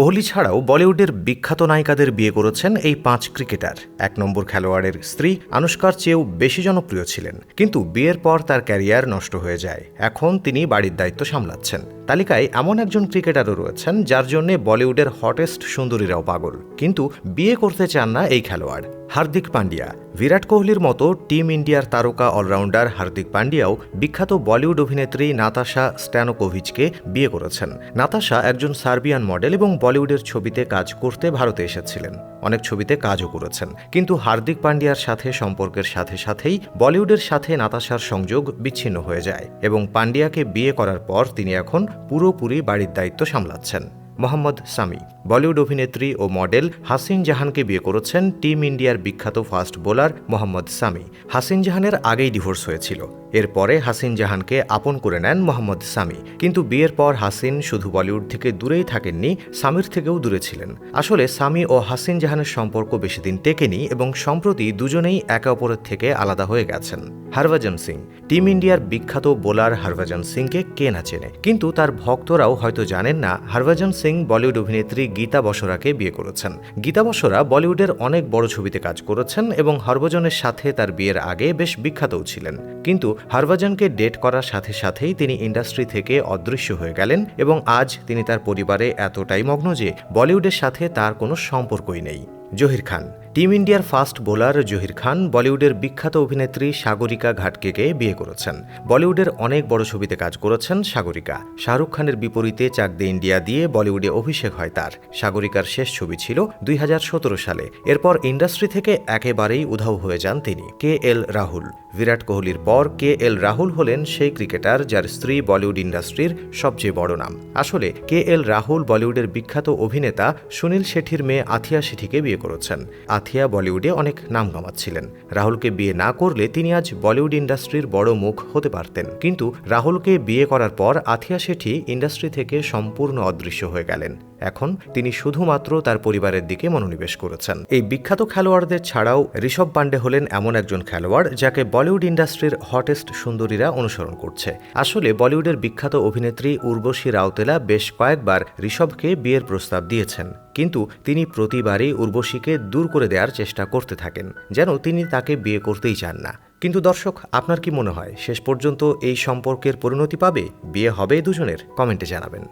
কোহলি ছাড়াও বলিউডের বিখ্যাত নায়িকাদের বিয়ে করেছেন এই পাঁচ ক্রিকেটার। এক নম্বর খেলোয়াড়ের স্ত্রী আনুষ্কার চেয়েও বেশি জনপ্রিয় ছিলেন, কিন্তু বিয়ের পর তার ক্যারিয়ার নষ্ট হয়ে যায়। এখন তিনি বাড়ির দায়িত্ব সামলাচ্ছেন। তালিকায় এমন একজন ক্রিকেটারও রয়েছেন যার জন্য বলিউডের হটেস্ট সুন্দরীরাও পাগল। কিন্তু বিয়ে করতে চান না এই খেলোয়াড়। হার্দিক পান্ডিয়া বিরাট কোহলির মতো টিম ইন্ডিয়ার তারকা অলরাউন্ডার হার্দিক পান্ডিয়াও বিখ্যাত বলিউড অভিনেত্রী নাতাশা স্ট্যানোকোভিচকে বিয়ে করেছেন। নাতাশা একজন সার্বিয়ান মডেল এবং বলিউডের ছবিতে কাজ করতে ভারতে এসেছিলেন। অনেক ছবিতে কাজও করেছেন। কিন্তু হার্দিক পান্ডিয়ার সাথে সম্পর্কের সাথে সাথেই বলিউডের সাথে নাতাশার সংযোগ বিচ্ছিন্ন হয়ে যায় এবং পান্ডিয়াকে বিয়ে করার পর তিনি এখন পুরোপুরি বাড়ির দায়িত্ব সামলাচ্ছেন। মোহাম্মদ সামি, বলিউড অভিনেত্রী ও মডেল হাসিন জাহানকে বিয়ে করেছেন টিম ইন্ডিয়ার বিখ্যাত ফাস্ট বোলার মোহাম্মদ সামি। হাসিন জাহানের আগেই ডিভোর্স হয়েছিল। এরপরে হাসিন জাহানকে আপন করে নেন মোহাম্মদ সামি। কিন্তু বিয়ের পর হাসিন শুধু বলিউড থেকে দূরেই থাকেননি, সামির থেকেও দূরে ছিলেন। আসলে সামি ও হাসিন জাহানের সম্পর্ক বেশি দিন টেকেনি এবং সম্প্রতি দুজনেই একে অপরের থেকে আলাদা হয়ে গেছেন। হরভজন সিং, টিম ইন্ডিয়ার বিখ্যাত বোলার হরভজন সিংকে কে না চেনে? কিন্তু তার ভক্তরাও হয়তো জানেন না, হরভজন সিং বলিউড অভিনেত্রী গীতা বসরাকে বিয়ে করেছেন। গীতা বসরা বলিউডের অনেক বড় ছবিতে কাজ করেছেন এবং হরভজনের সাথে তার বিয়ের আগে বেশ বিখ্যাতও ছিলেন। কিন্তু হরভজনকে ডেট করার সাথে সাথেই তিনি ইন্ডাস্ট্রি থেকে অদৃশ্য হয়ে গেলেন এবং আজ তিনি তার পরিবারে এতটাই মগ্ন যে বলিউডের সাথে তার কোনো সম্পর্কই নেই। জহির খান। টিম ইন্ডিয়ার ফাস্ট বোলার জহির খান বলিউডের বিখ্যাত অভিনেত্রী সাগরিকা ঘাটকেকে বিয়ে করেছেন। বলিউডের অনেক বড় ছবিতে কাজ করেছেন সাগরিকা। শাহরুখ খানের বিপরীতে চাক দে ইন্ডিয়া দিয়ে বলিউডে অভিষেক হয় তার। সাগরিকার শেষ ছবি ছিল দুই হাজার সতেরো সালে। এরপর ইন্ডাস্ট্রি থেকে একেবারেই উধাও হয়ে যান তিনি, কে এল রাহুল। বিরাট কোহলির পর কে এল রাহুল হলেন সেই ক্রিকেটার যার স্ত্রী বলিউড ইন্ডাস্ট্রির সবচেয়ে বড় নাম। আসলে কে এল রাহুল বলিউডের বিখ্যাত অভিনেতা সুনীল শেঠির মেয়ে আথিয়া শেঠিকে বিয়ে করেছেন। আথিয়া বলিউডে অনেক নাম কামাচ্ছিলেন রাহুলকে বিয়ে না করলে তিনি আজ বলিউড ইন্ডাস্ট্রির বড় মুখ হতে পারতেন। কিন্তু রাহুলকে বিয়ে করার পর আথিয়া শেঠি ইন্ডাস্ট্রি থেকে সম্পূর্ণ অদৃশ্য হয়ে গেলেন। এখন তিনি শুধুমাত্র তার পরিবারের দিকে মনোনিবেশ করেছেন। এই বিখ্যাত খেলোয়াড়দের ছাড়াও ঋষভ পান্ডে হলেন এমন একজন খেলোয়াড় যাকে বলিউড ইন্ডাস্ট্রির হটেস্ট সুন্দরীরা অনুসরণ করছে। আসলে বলিউডের বিখ্যাত অভিনেত্রী উর্বশী রাউতেলা বেশ কয়েকবার ঋষভকে বিয়ের প্রস্তাব দিয়েছেন, কিন্তু তিনি প্রতিবারই উর্বশীকে দূর করে দেওয়ার চেষ্টা করতে থাকেন, যেন তিনি তাকে বিয়ে করতেই চান না। কিন্তু দর্শক, আপনার কি মনে হয়, শেষ পর্যন্ত এই সম্পর্কের পরিণতি পাবে? বিয়ে হবে দুজনের? কমেন্টে জানাবেন।